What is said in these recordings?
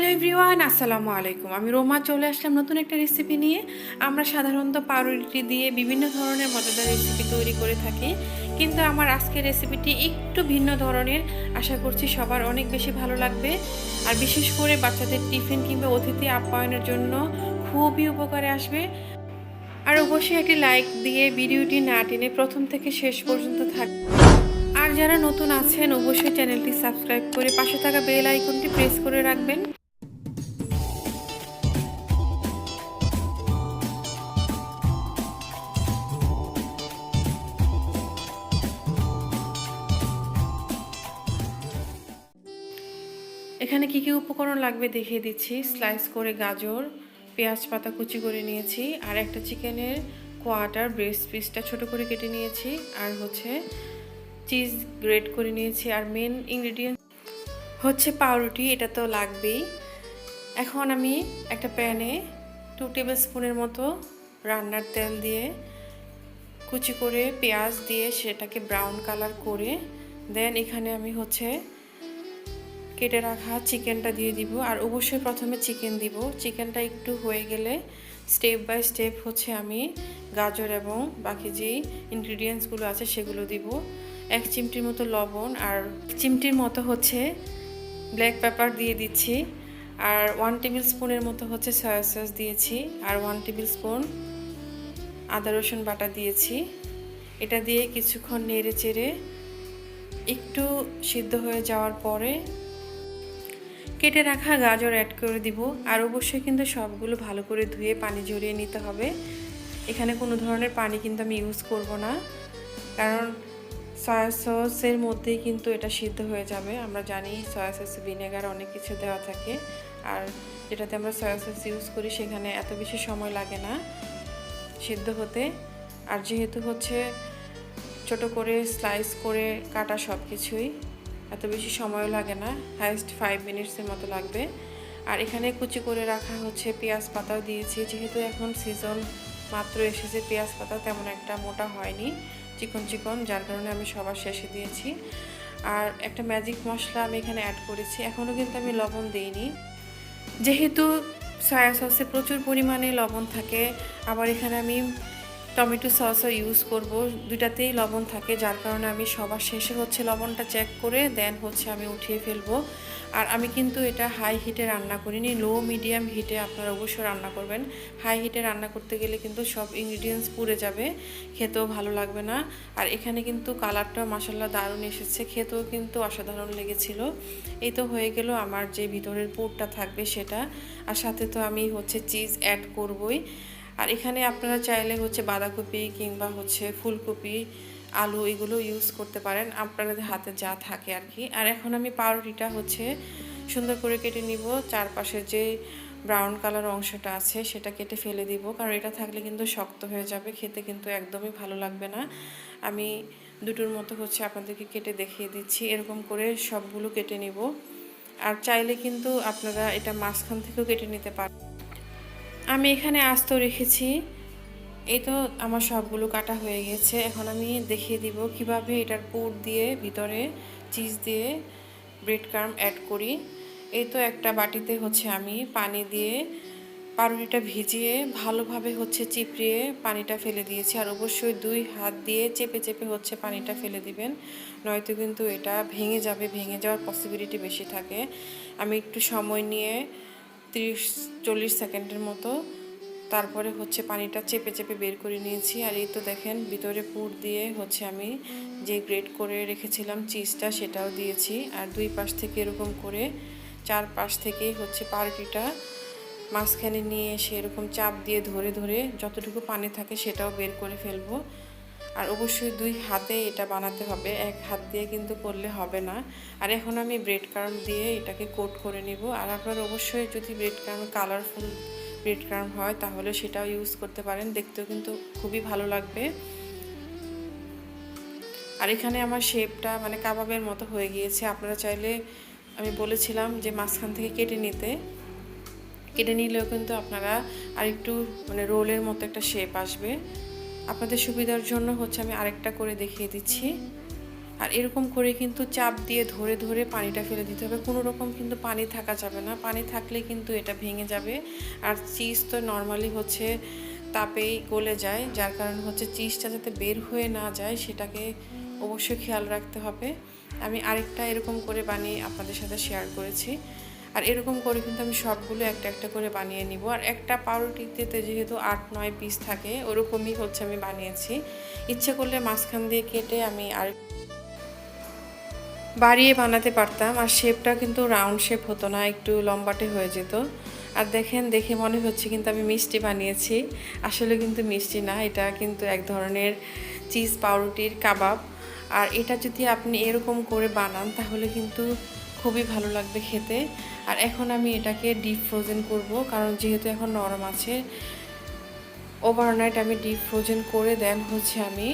Hello everyone আসসালামু আলাইকুম। আমি রোমা, চলে আসলাম নতুন একটা রেসিপি নিয়ে। আমরা সাধারণত পাউরুটি দিয়ে বিভিন্ন ধরনের মজাদার রেসিপি তৈরি করে থাকি। কিন্তু আমার আজকের রেসিপিটি একটু ভিন্ন ধরনের। আশা করছি সবার অনেক বেশি ভালো লাগবে। আর বিশেষ করে বাচ্চাদের টিফিন কিংবা অতিথি আপ্যায়নের জন্য খুবই উপকারে আসবে। আর অবশ্যই একটি লাইক দিয়ে ভিডিওটি না টেনে প্রথম থেকে শেষ পর্যন্ত থাকবে আর যারা নতুন আছেন, অবশ্যই চ্যানেলটি সাবস্ক্রাইব করে পাশে থাকা বেল আইকনটি প্রেস করে রাখবেন। এখানে কি কি উপকরণ লাগবে দেখিয়ে দিচ্ছি। স্লাইস করে গাজর, পেঁয়াজ পাতা কুচি করে নিয়েছি, আর একটা চিকেনের কোয়াটার ব্রেস্ট পিসটা ছোট করে কেটে নিয়েছি, আর হচ্ছে চিজ গ্রেট করে নিয়েছি, আর মেন ইনগ্রিডিয়েন্ট হচ্ছে পাউরুটি, এটা তো লাগবেই। এখন আমি একটা প্যানে টু টেবিল স্পুনের মতো রান্নার তেল দিয়ে কুচি করে পেঁয়াজ দিয়ে সেটাকে ব্রাউন কালার করে দেন এখানে আমি হচ্ছে কেটে রাখা চিকেনটা দিয়ে দিব। আর অবশ্যই প্রথমে চিকেন দিব। চিকেনটা একটু হয়ে গেলে স্টেপ বাই স্টেপ হচ্ছে আমি গাজর এবং বাকি যেই ইনগ্রিডিয়েন্টসগুলো আছে সেগুলো দিব। এক চিমটির মতো লবণ আর চিমটির মতো হচ্ছে ব্ল্যাক পেপার দিয়ে দিচ্ছি। আর ওয়ান টেবিল স্পুনের মতো হচ্ছে সয়া সস দিয়েছি। আর ওয়ান টেবিল স্পুন আদা রসুন বাটা দিয়েছি। এটা দিয়ে কিছুক্ষণ নেড়ে চেড়ে একটু সিদ্ধ হয়ে যাওয়ার পরে কেটে রাখা গাজর অ্যাড করে দিব। আর অবশ্যই কিন্তু সবগুলো ভালো করে ধুয়ে পানি ঝরিয়ে নিতে হবে। এখানে কোনো ধরনের পানি কিন্তু আমি ইউজ করব না। কারণ সয়া সসের মধ্যেই কিন্তু এটা সিদ্ধ হয়ে যাবে। আমরা জানি সয়া সস ভিনেগার অনেক কিছু দেওয়া থাকে। আর যেটাতে আমরা সয়া সস ইউজ করি সেখানে এত বেশি সময় লাগে না সিদ্ধ হতে। আর যেহেতু হচ্ছে ছোট করে স্লাইস করে কাটা সব কিছুই এত বেশি সময়ও লাগে না হাইস্ট ফাইভ মিনিটসের মতো লাগবে। আর এখানে কুচি করে রাখা হচ্ছে পেঁয়াজ পাতাও দিয়েছি, যেহেতু এখন সিজন মাত্র এসেছে, পেঁয়াজ পাতা তেমন একটা মোটা হয়নি, চিকন চিকন, যার কারণে আমি সবার শেষে দিয়েছি। আর একটা ম্যাজিক মশলা আমি এখানে অ্যাড করেছি, এখনও কিন্তু আমি লবণ দিইনি। যেহেতু সয়া সসে প্রচুর পরিমাণে লবণ থাকে, আবার এখানে আমি টমেটো সসও ইউজ করব। দুইটাতেই লবণ থাকে, যার কারণে আমি সবার শেষে হচ্ছে লবণটা চেক করে দেন হচ্ছে আমি উঠিয়ে ফেলব। আর আমি কিন্তু এটা হাই হিটে রান্না করিনি লো মিডিয়াম হিটে আপনারা অবশ্যই রান্না করবেন। হাই হিটে রান্না করতে গেলে কিন্তু সব ইনগ্রিডিয়েন্টস পুড়ে যাবে, খেতেও ভালো লাগবে না। আর এখানে কিন্তু কালারটা মাসাল্লা দারুণ এসেছে, খেতেও কিন্তু অসাধারণ লেগেছিল। এই তো হয়ে গেল আমার যে ভিতরের পুরটা থাকবে সেটা। আর সাথে তো আমি হচ্ছে চিজ অ্যাড করবই। আর এখানে আপনারা চাইলে হচ্ছে বাঁধাকপি কিংবা হচ্ছে ফুলকপি, আলু এগুলো ইউজ করতে পারেন। আপনাদের হাতে যা থাকে আর কি আর এখন আমি পাউরুটিটা হচ্ছে সুন্দর করে কেটে নিব। চারপাশে যে ব্রাউন কালার অংশটা আছে সেটা কেটে ফেলে দিব। কারণ এটা থাকলে কিন্তু শক্ত হয়ে যাবে, খেতে কিন্তু একদমই ভালো লাগবে না। আমি দুটোর মতো হচ্ছে আপনাদেরকে কেটে দেখিয়ে দিচ্ছি। এরকম করে সবগুলো কেটে নিব। আর চাইলে কিন্তু আপনারা এটা মাঝখান থেকেও কেটে নিতে পারেন আমি এখানে আস্ত রেখেছি। এই তো আমার সবগুলো কাটা হয়ে গেছে। এখন আমি দেখিয়ে দিব কীভাবে এটার পুর দিয়ে ভিতরে চিজ দিয়ে ব্রেড ক্রাম অ্যাড করি। এই তো একটা বাটিতে হচ্ছে আমি পানি দিয়ে পাউরুটিটা ভিজিয়ে ভালোভাবে হচ্ছে চিপড়িয়ে পানিটা ফেলে দিয়েছি। আর অবশ্যই দুই হাত দিয়ে চেপে চেপে হচ্ছে পানিটা ফেলে দিবেন। নয়তো কিন্তু এটা ভেঙে যাবে, ভেঙে যাওয়ার পসিবিলিটি বেশি থাকে। আমি একটু সময় নিয়ে তিরিশ চল্লিশ সেকেন্ডের মতো। তারপরে হচ্ছে পানিটা চেপে চেপে বের করে নিয়েছি। আর এই তো দেখেন, ভিতরে পুর দিয়ে হচ্ছে আমি যে গ্রেট করে রেখেছিলাম চিজটা সেটাও দিয়েছি। আর দুই পাশ থেকে এরকম করে, চার পাশ থেকে হচ্ছে পাউরুটিটা মাঝখানে নিয়ে এসে এরকম চাপ দিয়ে ধরে ধরে যতটুকু পানি থাকে সেটাও বের করে ফেলব। আর অবশ্যই দুই হাতে এটা বানাতে হবে। এক হাত দিয়ে কিন্তু করলে হবে না। আর এখন আমি ব্রেড ক্রাম দিয়ে এটাকে কোট করে নিব। আর আপনার অবশ্যই যদি bread crumb colourful bread crumb হয়, তাহলে সেটাও ইউজ করতে পারেন। দেখতেও কিন্তু খুবই ভালো লাগবে। আর এখানে আমার শেপটা মানে কাবাবের মতো হয়ে গিয়েছে। আপনারা চাইলে আমি বলেছিলাম যে মাঝখান থেকে কেটে নিতে। কেটে নিলেও কিন্তু আপনারা আর একটু মানে রোলের মতো একটা শেপ আসবে। আপনাদের সুবিধার জন্য হচ্ছে আমি আরেকটা করে দেখিয়ে দিচ্ছি। আর এরকম করে কিন্তু চাপ দিয়ে ধরে ধরে পানিটা ফেলে দিতে হবে। কোনো রকম কিন্তু পানি থাকা যাবে না। পানি থাকলে কিন্তু এটা ভেঙে যাবে। আর চিজ তো নর্মালি হচ্ছে তাপেই গলে যায়। যার কারণে হচ্ছে চিজটা যাতে বের হয়ে না যায়, সেটাকে অবশ্যই খেয়াল রাখতে হবে। আমি আরেকটা এরকম করে বানিয়ে আপনাদের সাথে শেয়ার করেছি। আর এরকম করে কিন্তু আমি সবগুলো একটা একটা করে বানিয়ে নিব। আর একটা পাউরুটিতে যেহেতু আট, নয় পিস থাকে, ওরকমই হচ্ছে আমি বানিয়েছি। ইচ্ছে করলে মাঝখান দিয়ে কেটে আমি আর বাড়িয়ে বানাতে পারতাম, আর শেপটা কিন্তু রাউন্ড শেপ হতো না, একটু লম্বাটে হয়ে যেত। আর দেখেন, দেখে মনে হচ্ছে কিন্তু আমি মিষ্টি বানিয়েছি। আসলে কিন্তু মিষ্টি না, এটা কিন্তু এক ধরনের চিজ পাউরুটির কাবাব। আর এটা যদি আপনি এরকম করে বানান, তাহলে কিন্তু খুবই ভালো লাগবে খেতে। আর এখন আমি এটাকে ডিপ ফ্রোজেন করব, কারণ যেহেতু এখন নরম আছে ওভারনাইট আমি ডিপ ফ্রোজেন করে দেন হচ্ছে আমি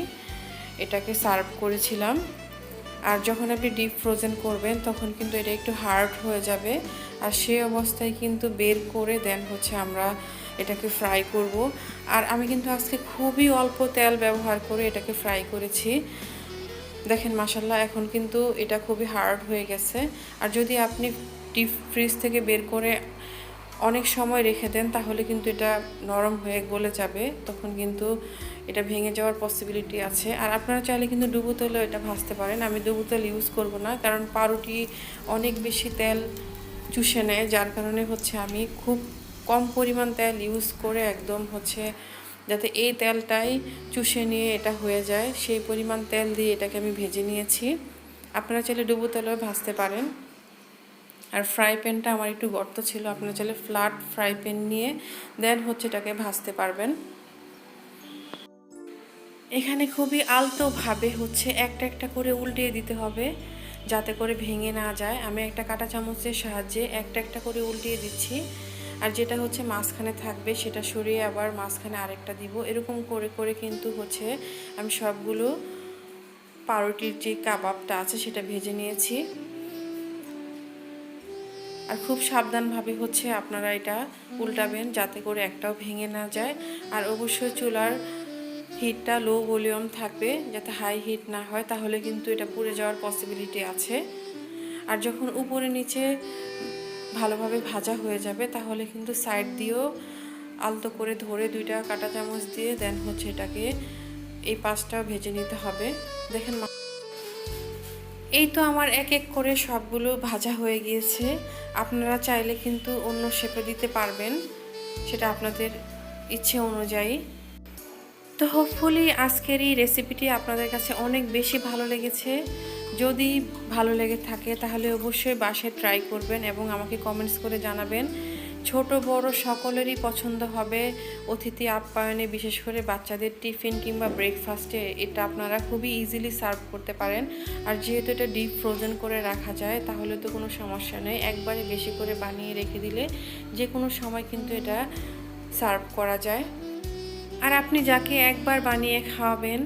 এটাকে সার্ভ করেছিলাম। আর যখন আপনি ডিপ ফ্রোজেন করবেন, তখন কিন্তু এটা একটু হার্ড হয়ে যাবে। আর সেই অবস্থায় কিন্তু বের করে দেন হচ্ছে আমরা এটাকে ফ্রাই করব। আর আমি কিন্তু আজকে খুবই অল্প তেল ব্যবহার করে এটাকে ফ্রাই করেছি। দেখেন মাসাল্লাহ এখন কিন্তু এটা খুবই হার্ড হয়ে গেছে। আর যদি আপনি ডিপ ফ্রিজ থেকে বের করে অনেক সময় রেখে দেন, তাহলে কিন্তু এটা নরম হয়ে গলে যাবে। তখন কিন্তু এটা ভেঙে যাওয়ার পসিবিলিটি আছে। আর আপনারা চাইলে কিন্তু ডুবো তেলও এটা ভাজতে পারেন। আমি ডুবো তেল ইউজ করব না, কারণ পাউরুটি অনেক বেশি তেল চুষে নেয়। যার কারণে হচ্ছে আমি খুব কম পরিমাণ তেল ইউজ করে একদম হচ্ছে যাতে এই তেলটাই চুষে নিয়ে এটা হয়ে যায়। সেই পরিমাণ তেল দিয়ে এটাকে আমি ভেজে নিয়েছি। আপনারা চাইলে ডুবো তেলেও ভাজতে পারেন। আর ফ্রাই প্যানটা আমার একটু গর্ত ছিল, আপনারা চাইলে ফ্ল্যাট ফ্রাই প্যান নিয়ে দেন হচ্ছে এটাকে ভাজতে পারবেন। এখানে খুবই আলতোভাবে হচ্ছে একটা একটা করে উল্টিয়ে দিতে হবে যাতে করে ভেঙে না যায়। আমি একটা কাঁটা চামচের সাহায্যে একটা একটা করে উল্টিয়ে দিচ্ছি। আর যেটা হচ্ছে মাঝখানে থাকবে, সেটা সরিয়ে আবার মাঝখানে আরেকটা দিব। এরকম করে করে কিন্তু হচ্ছে আমি সবগুলো পাউরুটির যে কাবাবটা আছে, সেটা ভেজে নিয়েছি। আর খুব সাবধানভাবে হচ্ছে আপনারা এটা উল্টাবেন, যাতে করে একটাও ভেঙে না যায়। আর অবশ্যই চুলার হিটটা লো ভলিউম থাকবে, যাতে হাই হিট না হয়, তাহলে কিন্তু এটা পুড়ে যাওয়ার পসিবিলিটি আছে। আর যখন উপরে নিচে ভালোভাবে ভাজা হয়ে যাবে, তাহলে কিন্তু সাইড দিয়েও আলতো করে ধরে দুইটা কাটা চামচ দিয়ে দেন হচ্ছে এটাকে এই পাঁচটাও ভেজে নিতে হবে। দেখেন এই তো আমার এক এক করে সবগুলো ভাজা হয়ে গিয়েছে। আপনারা চাইলে কিন্তু অন্য শেপে দিতে পারবেন, সেটা আপনাদের ইচ্ছে অনুযায়ী। তো হোপফুলি আজকের এই রেসিপিটি আপনাদের কাছে অনেক বেশি ভালো লেগেছে। যদি ভালো লেগে থাকে তাহলে অবশ্যই বাসায় ট্রাই করবেন এবং আমাকে কমেন্টস করে জানাবেন। ছোট, বড় সকলেরই পছন্দ হবে অতিথি আপ্যায়নে, বিশেষ করে বাচ্চাদের টিফিন কিংবা ব্রেকফাস্টে এটা আপনারা খুবই ইজিলি সার্ভ করতে পারেন। আর যেহেতু এটা ডিপ ফ্রোজেন করে রাখা যায়, তাহলে তো কোনো সমস্যা নেই। একবারে বেশি করে বানিয়ে রেখে দিলে যে কোনো সময় কিন্তু এটা সার্ভ করা যায়। আর আপনি যাকে একবার বানিয়ে খাওয়াবেন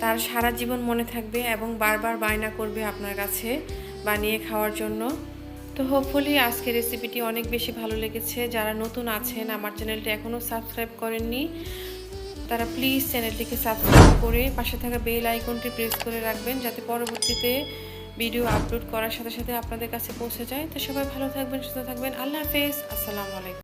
তার সারা জীবন মনে থাকবে এবং বারবার বায়না করবে আপনার কাছে বানিয়ে খাওয়ার জন্য। তো হোপফুলি আজকের রেসিপিটি অনেক বেশি ভালো লেগেছে। যারা নতুন আছেন, আমার চ্যানেলটি এখনও সাবস্ক্রাইব করেননি, তারা প্লিজ চ্যানেলটিকে সাবস্ক্রাইব করে পাশে থাকা বেল আইকনটি প্রেস করে রাখবেন, যাতে পরবর্তীতে ভিডিও আপলোড করার সাথে সাথে আপনাদের কাছে পৌঁছে যায়। তো সবাই ভালো থাকবেন, সুস্থ থাকবেন। আল্লাহ হাফেজ। আসসালামু আলাইকুম।